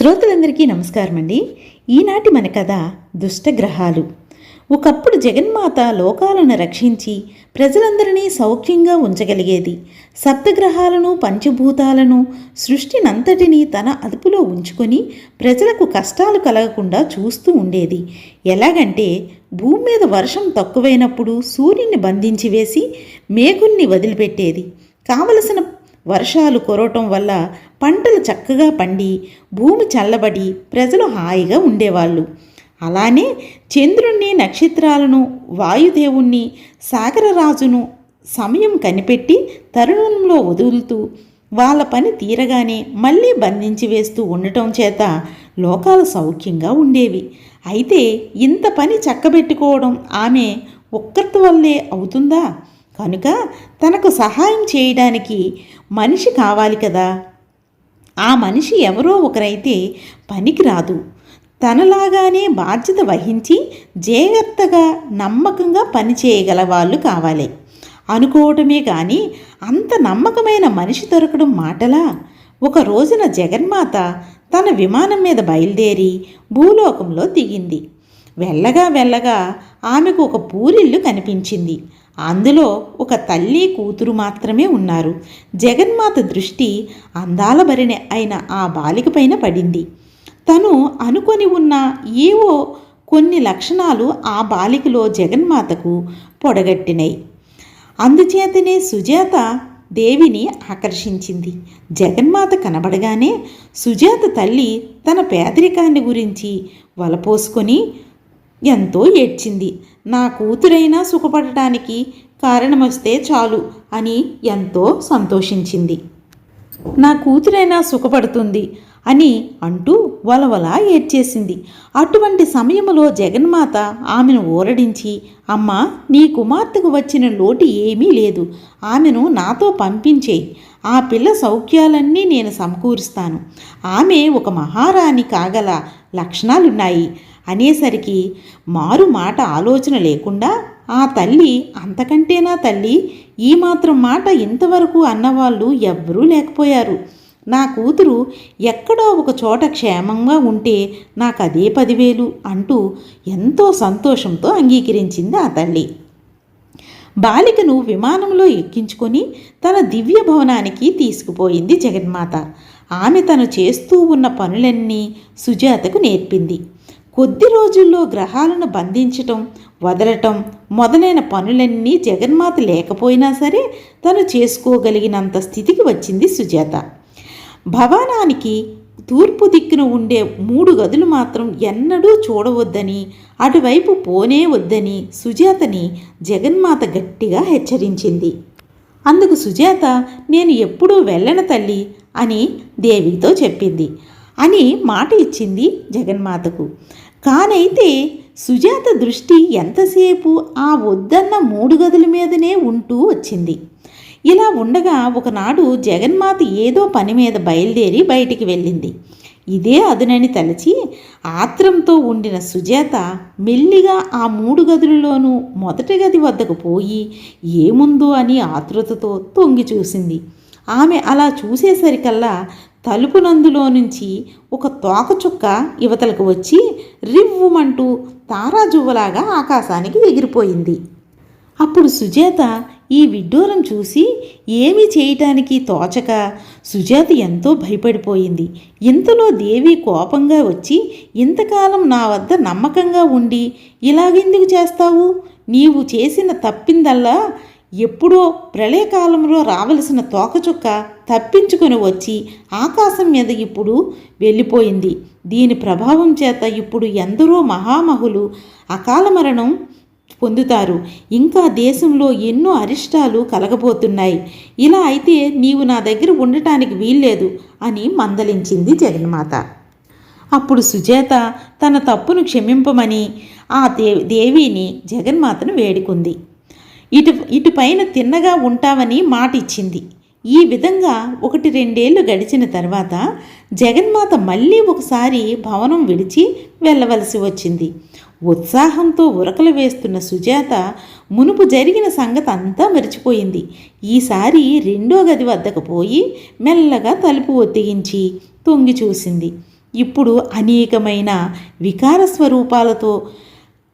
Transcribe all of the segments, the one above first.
శ్రోతలందరికీ నమస్కారం అండి ఈనాటి మన కథ దుష్టగ్రహాలు. ఒకప్పుడు జగన్మాత లోకాలను రక్షించి ప్రజలందరినీ సౌఖ్యంగా ఉంచగలిగేది సప్తగ్రహాలను పంచభూతాలను సృష్టినంతటినీ తన అదుపులో ఉంచుకొని ప్రజలకు కష్టాలు కలగకుండా చూస్తూ ఉండేది. ఎలాగంటే భూమి మీద వర్షం తక్కువైనప్పుడు సూర్యుని బంధించి వేసి మేఘుల్ని వదిలిపెట్టేది. కావలసిన వర్షాలు కురవటం వల్ల పంటలు చక్కగా పండి భూమి చల్లబడి ప్రజలు హాయిగా ఉండేవాళ్ళు. అలానే చంద్రుణ్ణి నక్షత్రాలను వాయుదేవుణ్ణి సాగరరాజును సమయం కనిపెట్టి తరుణంలో వదులుతూ వాళ్ళ పని తీరగానే మళ్ళీ బంధించి వేస్తూ ఉండటం చేత లోకాలు సౌఖ్యంగా ఉండేవి. అయితే ఇంత పని చక్కబెట్టుకోవడం ఆమె ఒక్కరి వల్లే అవుతుందా? కనుక తనకు సహాయం చేయడానికి మనిషి కావాలి కదా. ఆ మనిషి ఎవరో ఒకరైతే పనికిరాదు. తనలాగానే బాధ్యత వహించి జాగ్రత్తగా నమ్మకంగా పని చేయగల వాళ్ళు కావాలి. అనుకోవటమే కానీ అంత నమ్మకమైన మనిషి దొరకడం మాటలా? ఒక రోజున జగన్మాత తన విమానం మీద బయలుదేరి భూలోకంలో దిగింది. వెళ్ళగా వెళ్ళగా ఆమెకు ఒక పూరిల్లు కనిపించింది. అందులో ఒక తల్లి కూతురు మాత్రమే ఉన్నారు. జగన్మాత దృష్టి అందాల భరిణి అయిన ఆ బాలిక పైన పడింది. తను అనుకొని ఉన్న ఏవో కొన్ని లక్షణాలు ఆ బాలికలో జగన్మాతకు పొడగట్టినాయి అందుచేతనే సుజాత దేవిని ఆకర్షించింది. జగన్మాత కనబడగానే సుజాత తల్లి తన పేదరికాన్ని గురించి వలపోసుకొని ఎంతో ఏడ్చింది. నా కూతురైనా సుఖపడటానికి కారణమొస్తే చాలు అని ఎంతో సంతోషించింది. నా కూతురైనా సుఖపడుతుంది. అని అంటూ వలవలా ఏడ్చేసింది. అటువంటి సమయంలో జగన్మాత ఆమెను ఊరడించి అమ్మ నీ కుమార్తెకు వచ్చిన లోటు ఏమీ లేదు. ఆమెను నాతో పంపించేయి. ఆ పిల్ల సౌఖ్యాలన్నీ నేను సమకూరుస్తాను. ఆమె ఒక మహారాణి కాగల లక్షణాలున్నాయి. అనేసరికి మారు మాట ఆలోచన లేకుండా ఆ తల్లి అంతకంటేనా తల్లి? ఈ మాత్రం మాట ఇంతవరకు అన్నవాళ్ళు ఎవ్వరూ లేకపోయారు. నా కూతురు ఎక్కడో ఒక చోట క్షేమంగా ఉంటే నాకు అదే పదివేలు అంటూ ఎంతో సంతోషంతో అంగీకరించింది ఆ తల్లి. బాలికను విమానంలో ఎక్కించుకొని తన దివ్య భవనానికి తీసుకుపోయింది జగన్మాత. ఆమె తను చేస్తూ ఉన్న పనులన్నీ సుజాతకు నేర్పింది. కొద్ది రోజుల్లో గ్రహాలను బంధించటం వదలటం మొదలైన పనులన్నీ జగన్మాత లేకపోయినా సరే తను చేసుకోగలిగినంత స్థితికి వచ్చింది సుజాత. భవనానికి తూర్పు దిక్కున ఉండే మూడు గదులు మాత్రం ఎన్నడూ చూడవద్దని అటువైపు పోనే వద్దని సుజాతని జగన్మాత గట్టిగా హెచ్చరించింది. అందుకు సుజాత నేను ఎప్పుడూ వెళ్ళను తల్లి అని దేవితో చెప్పింది. అని మాట ఇచ్చింది జగన్మాతకు. కానైతే సుజాత దృష్టి ఎంతసేపు ఆ వద్దన్న మూడు గదుల మీదనే ఉంటూ వచ్చింది. ఇలా ఉండగా ఒకనాడు జగన్మాత ఏదో పని మీద బయలుదేరి బయటికి వెళ్ళింది. ఇదే అదునని తలచి ఆత్రంతో ఉండిన సుజాత మెల్లిగా ఆ మూడు గదులలోనూ మొదటి గది వద్దకు పోయి ఏముందో అని ఆతృతతో తొంగి చూసింది. ఆమె అలా చూసేసరికల్లా తలుపునందులో నుంచి ఒక తోకచుక్క యువతలకు వచ్చి రివ్వుమంటూ తారాజువ్వలాగా ఆకాశానికి ఎగిరిపోయింది. అప్పుడు సుజాత ఈ విడ్డూరం చూసి ఏమీ చేయటానికి తోచక సుజాత ఎంతో భయపడిపోయింది. ఇంతలో దేవి కోపంగా వచ్చి ఇంతకాలం నా వద్ద నమ్మకంగా ఉండి ఇలాగెందుకు చేస్తావు? నీవు చేసిన తప్పిందల్లా ఎప్పుడో ప్రళయకాలంలో రావలసిన తోకచుక్క తప్పించుకొని వచ్చి ఆకాశం మీద ఇప్పుడు వెళ్ళిపోయింది. దీని ప్రభావం చేత ఇప్పుడు ఎందరో మహామహులు అకాల మరణం పొందుతారు. ఇంకా దేశంలో ఎన్నో అరిష్టాలు కలగబోతున్నాయి. ఇలా అయితే నీవు నా దగ్గర ఉండటానికి వీల్లేదు అని మందలించింది జగన్మాత. అప్పుడు సుజాత తన తప్పును క్షమింపమని ఆ దే దేవిని జగన్మాతను వేడుకుంది. ఇటు ఇటుపైన తిన్నగా ఉంటావని మాట ఇచ్చింది ఈ విధంగా ఒకటి రెండేళ్ళు గడిచిన తర్వాత జగన్మాత మళ్ళీ ఒకసారి భవనం విడిచి వెళ్ళవలసి వచ్చింది. ఉత్సాహంతో ఉరకలు వేస్తున్న సుజాత మునుపు జరిగిన సంగతి అంతా మరిచిపోయింది. ఈసారి రెండో గది వద్దకు పోయి మెల్లగా తలుపు ఒత్తిగించి తొంగి చూసింది. ఇప్పుడు అనేకమైన వికార స్వరూపాలతో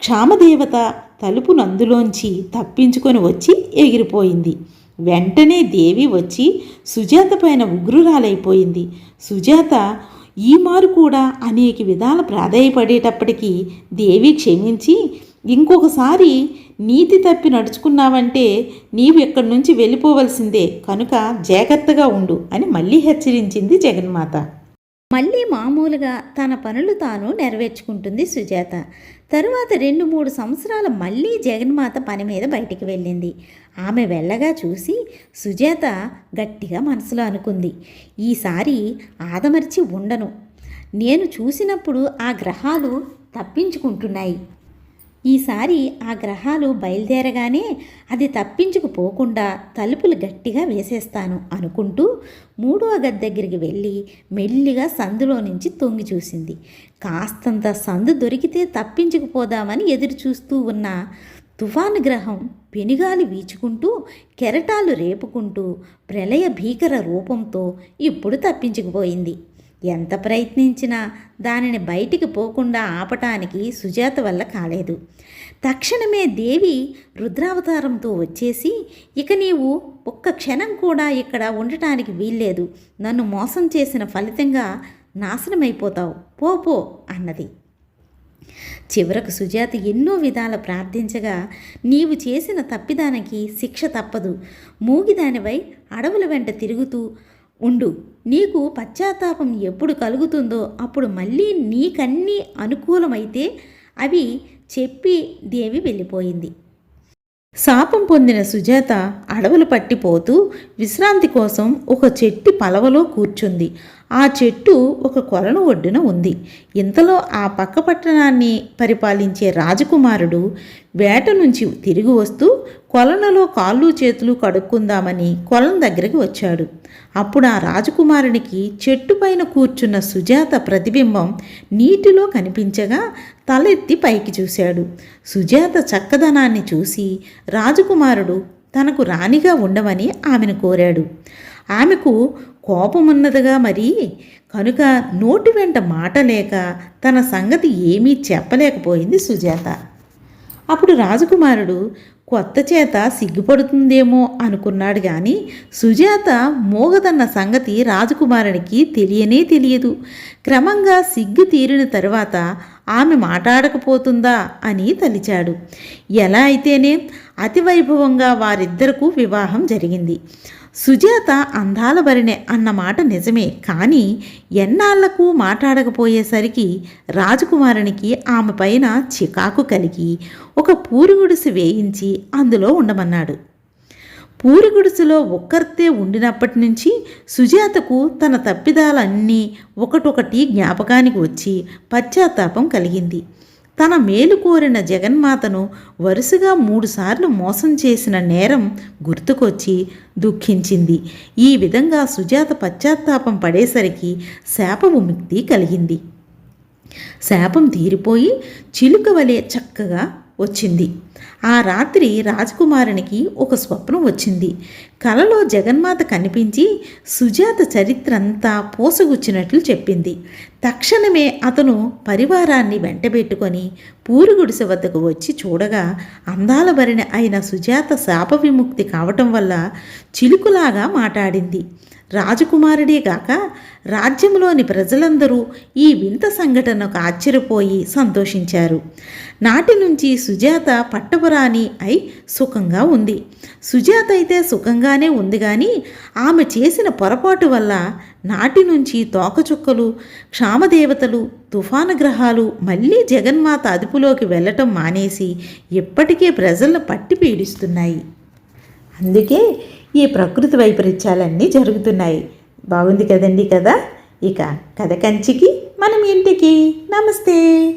క్షామదేవత తలుపును అందులోంచి తప్పించుకొని వచ్చి ఎగిరిపోయింది. వెంటనే దేవి వచ్చి సుజాత పైన ఉగ్రురాలైపోయింది. సుజాత ఈ మారు కూడా అనేక విధాల ప్రాధాయపడేటప్పటికీ దేవి క్షమించి ఇంకొకసారి నీతి తప్పి నడుచుకున్నావంటే నీవు ఇక్కడి నుంచి వెళ్ళిపోవలసిందే. కనుక జాగ్రత్తగా ఉండు అని మళ్ళీ హెచ్చరించింది జగన్మాత. మళ్ళీ మామూలుగా తన పనులు తాను నెరవేర్చుకుంటుంది సుజాత. తరువాత రెండు మూడు సంవత్సరాల మళ్ళీ జగన్మాత పని మీద బయటికి వెళ్ళింది. ఆమె వెళ్ళగా చూసి సుజాత గట్టిగా మనసులో అనుకుంది ఈసారి ఆదమర్చి ఉండను. నేను చూసినప్పుడు ఆ గ్రహాలు తప్పించుకుంటున్నాయి. ఈసారి ఆ గ్రహాలు బయలుదేరగానే అది తప్పించుకుపోకుండా తలుపులు గట్టిగా వేసేస్తాను అనుకుంటూ మూడో గది దగ్గరికి వెళ్ళి మెల్లిగా సందులో నుంచి తొంగి చూసింది. కాస్తంత సందు దొరికితే తప్పించుకుపోదామని ఎదురు చూస్తూ ఉన్న తుఫాను గ్రహం పెనుగాలి వీచుకుంటూ కెరటాలు రేపుకుంటూ ప్రళయ భీకర రూపంతో ఇప్పుడు తప్పించుకుపోయింది. ఎంత ప్రయత్నించినా దానిని బయటికి పోకుండా ఆపటానికి సుజాత వల్ల కాలేదు. తక్షణమే దేవి రుద్రావతారంతో వచ్చేసి ఇక నీవు ఒక్క క్షణం కూడా ఇక్కడ ఉండటానికి వీల్లేదు. నన్ను మోసం చేసిన ఫలితంగా నాశనమైపోతావు. పో పో అన్నది. చివరకు సుజాత ఎన్నో విధాల ప్రార్థించగా నీవు చేసిన తప్పిదానికి శిక్ష తప్పదు. మూగిదానివై అడవుల వెంట తిరుగుతూ ఉండు. నీకు పశ్చాత్తాపం ఎప్పుడు కలుగుతుందో అప్పుడు మళ్ళీ నీకన్నీ అనుకూలమైతే అవి చెప్పి దేవి వెళ్ళిపోయింది. శాపం పొందిన సుజాత అడవులు పట్టిపోతూ విశ్రాంతి కోసం ఒక చెట్టు పలవలో కూర్చుంది. ఆ చెట్టు ఒక కొలను ఒడ్డున ఉంది. ఇంతలో ఆ పక్క పట్టణాన్ని పరిపాలించే రాజకుమారుడు వేట నుంచి తిరిగి వస్తూ కొలనులో కాళ్ళు చేతులు కడుక్కుందామని కొలం దగ్గరికి వచ్చాడు. అప్పుడు ఆ రాజకుమారునికి చెట్టు పైన కూర్చున్న సుజాత ప్రతిబింబం నీటిలో కనిపించగా తలెత్తి పైకి చూశాడు. సుజాత చక్కదనాన్ని చూసి రాజకుమారుడు తనకు రాణిగా ఉండమని ఆమెను కోరాడు. ఆమెకు కోపమున్నదిగా మరి. కనుక నోటి వెంట మాట లేక తన సంగతి ఏమీ చెప్పలేకపోయింది సుజాత. అప్పుడు రాజకుమారుడు కొత్త చేత సిగ్గుపడుతుందేమో అనుకున్నాడు కానీ సుజాత మోగదన్న సంగతి రాజకుమారునికి తెలియనే తెలియదు. క్రమంగా సిగ్గు తీరిన తరువాత ఆమె మాట్లాడకపోతుందా? అని తలిచాడు. ఎలా అయితేనే అతివైభవంగా వారిద్దరకు వివాహం జరిగింది. సుజాత అందాల భరిణె అన్న మాట నిజమే. కానీ ఎన్నాళ్ళకు మాట్లాడకపోయేసరికి రాజకుమారునికి ఆమె పైన చికాకు కలిగి ఒక పూరిగుడుసు వేయించి అందులో ఉండమన్నాడు. పూరిగుడుసులో ఒక్కరితే ఉండినప్పటి నుంచి సుజాతకు తన తప్పిదాలన్నీ ఒకటొకటి జ్ఞాపకానికి వచ్చి పశ్చాత్తాపం కలిగింది. తన మేలు కోరిన జగన్మాతను వరుసగా మూడుసార్లు మోసం చేసిన నేరం గుర్తుకొచ్చి దుఃఖించింది. ఈ విధంగా సుజాత పశ్చాత్తాపం పడేసరికి శాప విముక్తి కలిగింది. శాపం తీరిపోయి చిలుక వలె చక్కగా వచ్చింది. ఆ రాత్రి రాజకుమారునికి ఒక స్వప్నం వచ్చింది. కలలో జగన్మాత కనిపించి సుజాత చరిత్రంతా పోసగుచ్చినట్లు చెప్పింది. తక్షణమే అతను పరివారాన్ని వెంటబెట్టుకొని పూరుగుడిసె వద్దకు వచ్చి చూడగా అందాల భరిణ అయిన సుజాత శాప విముక్తి కావటం వల్ల చిలుకులాగా మాట్లాడింది రాజకుమారుడే గాక రాజ్యంలోని ప్రజలందరూ ఈ వింత సంఘటనకు ఆశ్చర్యపోయి సంతోషించారు. నాటి నుంచి సుజాత పట్టపురాణి అయి సుఖంగా ఉంది. సుజాత అయితే సుఖంగానే ఉంది కానీ ఆమె చేసిన పొరపాటు వల్ల నాటి నుంచి తోకచుక్కలు క్షామదేవతలు తుఫాను గ్రహాలు మళ్ళీ జగన్మాత అదుపులోకి వెళ్ళటం మానేసి ఇప్పటికే ప్రజలను పట్టి పీడిస్తున్నాయి. అందుకే ఈ ప్రకృతి వైపరీత్యాలన్నీ జరుగుతున్నాయి. బాగుంది కదండి కదా? ఇక కథ కంచికి మనం ఇంటికి. నమస్తే.